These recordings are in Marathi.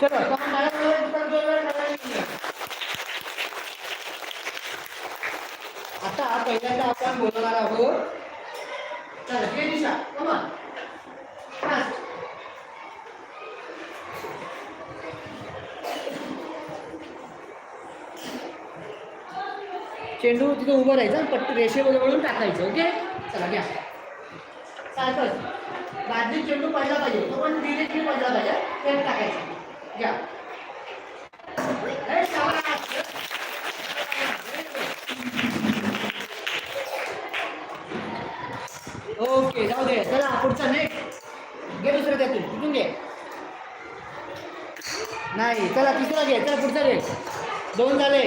चलो. आता पहिल्यांदा आपण बोलणार आहोत. चला हे दिशा कमान चेंडू तिथे उभं राहायचं पट्टी रेषेबरोबरून टाकायचं ओके चला घ्या. सारखंच बादली चेंडू पडला पाहिजे. तो पण डिरेक्टली पडला पाहिजे. ते टाकायचं. घ्या. ओके जाऊ दे. चला पुढचा नेक्स्ट घे दुसरं त्यातून तिथून घे? नाही चला तिसरा घे चला पुढचा घे. दोन झाले.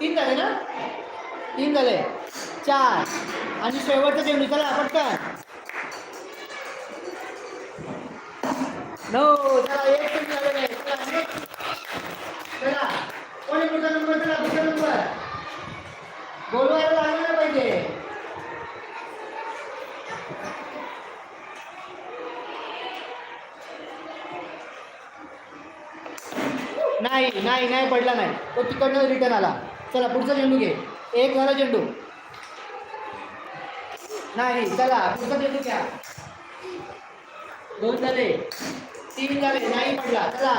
तीन झाले ना? तीन झाले. चार. आणि शेवटचा चेंडू चला पटकन. नऊ चला एक चेंडू झालेला आहे चला next. चला कोणी पुढचा नंबर चला पुढचा नंबर बोलवायला लागला पाहिजे नाही नाही नाही पडला नाही. तो तिकडनं रिटर्न आला. चला पुढचा चेंडू घे. एक झाला चेंडू नाही चला पुढचा चेंडू घ्या. दोन झाले. तीन झाले. नाही पडला. चला.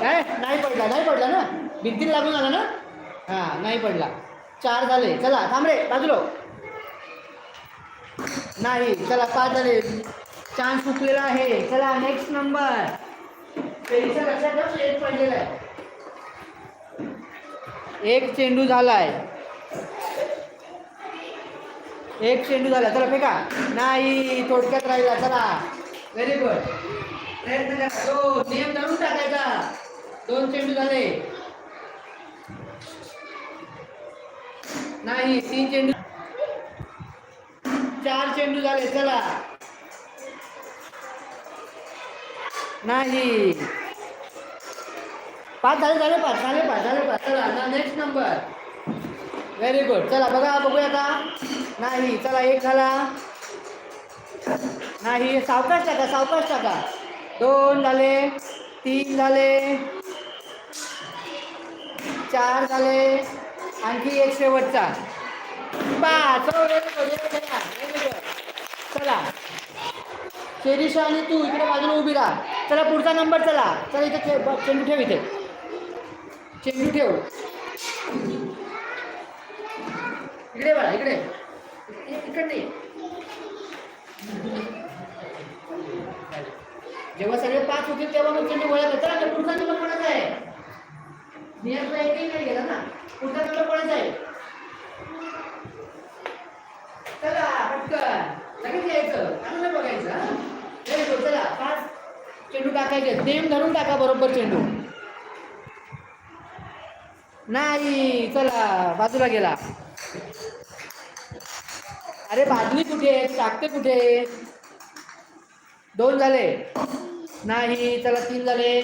काय नाही पडला नाही पडला ना? भिंतीला लागून आला ना? हा नाही पडला. चार झाले. चला थांब रे बाजूलो. नाही चला पाच झाले. चान्स चुकलेला आहे. चला नेक्स्ट नंबर पेरीच्या लक्षात एक पडलेला आहे. एक चेंडू झालाय. एक चेंडू झाला चला फेका. नाही थोडक्यात राहिला. चला. व्हेरी गुड प्रयत्न करा. हो नियम जाणून टाकायचा. दोन चेंडू झाले. नाही तीन चेंडू चार चेंडू झाले. चला. नाही. पाच झाले झाले पाच झाले पाच झाले पाच चला नेक्स्ट नंबर व्हेरी गुड चला बघा बघूया का नाही चला एक झाला. नाही सावकाश टाका सावकाश टाका. दोन झाले तीन झाले चार झाले आणखी एक शेवटचा. पाच. हो, चला. शेरीशा आणि तू इकडे बाजूला उभी राहा. चला पुढचा नंबर चला. चला इथे चेंडू ठेव इथे. चेंडू ठेव. इकडे बघा इकडे. इकडे नाही जेव्हा सगळे पाच होतील तेव्हा मग चेंडू गोळा कर. चला पुढचा नंबर कोणाचा आहे? नियंत्रण एकही नाही गेला ना. पुढचा नंबर कोणाचा आहे? चला पटकन. लगेच यायचं. चांगलं बघायचं चला. पाच चेंडू टाकायचे नेम धरून टाका बरोबर चेंडू. नाही चला बाजूला गेला. अरे बाजली कुठे आहे? टाकते कुठे? दोन झाले. नाही चला तीन झाले.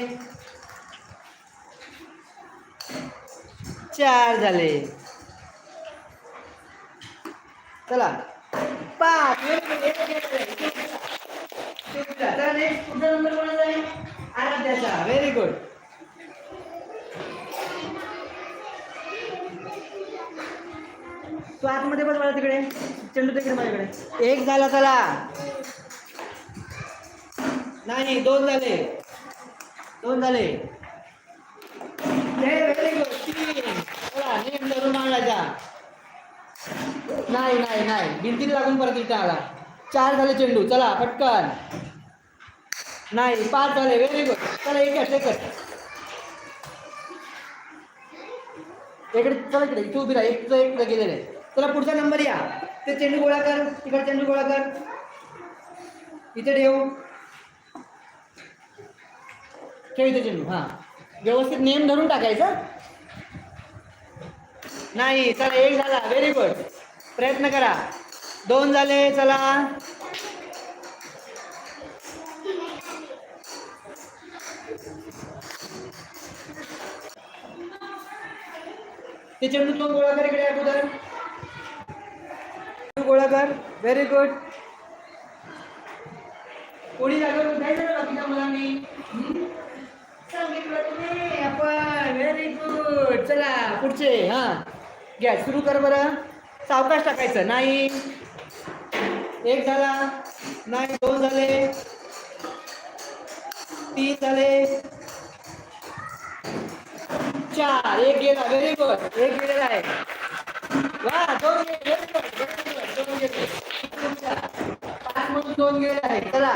चार झाले. चला. पाच. चला नेक्स्ट पुढचा नंबर कोणाचा? आराध्याचा. व्हेरी गुड तू आतमध्ये बस मला तिकडे. चेंडू तिकडे माझ्याकडे एक झाला चला. नाही दोन झाले. दोन झाले. व्हेरी गुड चला नेम धरून आणायचा नाही नाही नाही. भिंतीला लागून परत इथे आला. चार झाले चेंडू. चला पटकन. नाही पाच झाले व्हेरी गुड चला एकच कर. इकडे चला इकडे इथे उभी राहा. एक तुझं एक गेलेलं आहे. चला पुढचा नंबर या. ते चेंडू गोळा कर. तिकडे चेंडू गोळा कर. इथे ठेव. ठेव इथे चेंडू हां. व्यवस्थित नेम धरून टाकायचं. नाही चला एक झाला. व्हेरी गुड प्रयत्न करा. दोन झाले चला. ते चेंडू तो गोळा कर इकडे अगोदर. गोळाकार गोळा कर व्हेरी गुड कोणी जागेवर जायचं बाकीच्या मुलांनी? सांगितलं आपण व्हेरी गुड चला पुढचे हा. घ्या सुरू कर बरं. सावकाश टाकायचं नाही. एक झाला नाही दोन झाले. तीन झाले. चार एक गेला व्हेरी गुड एक गेलेला आहे. वा दोन गेले व्हेरी गुड दोन गेले. पाच मधून दोन गेले आहे. चला.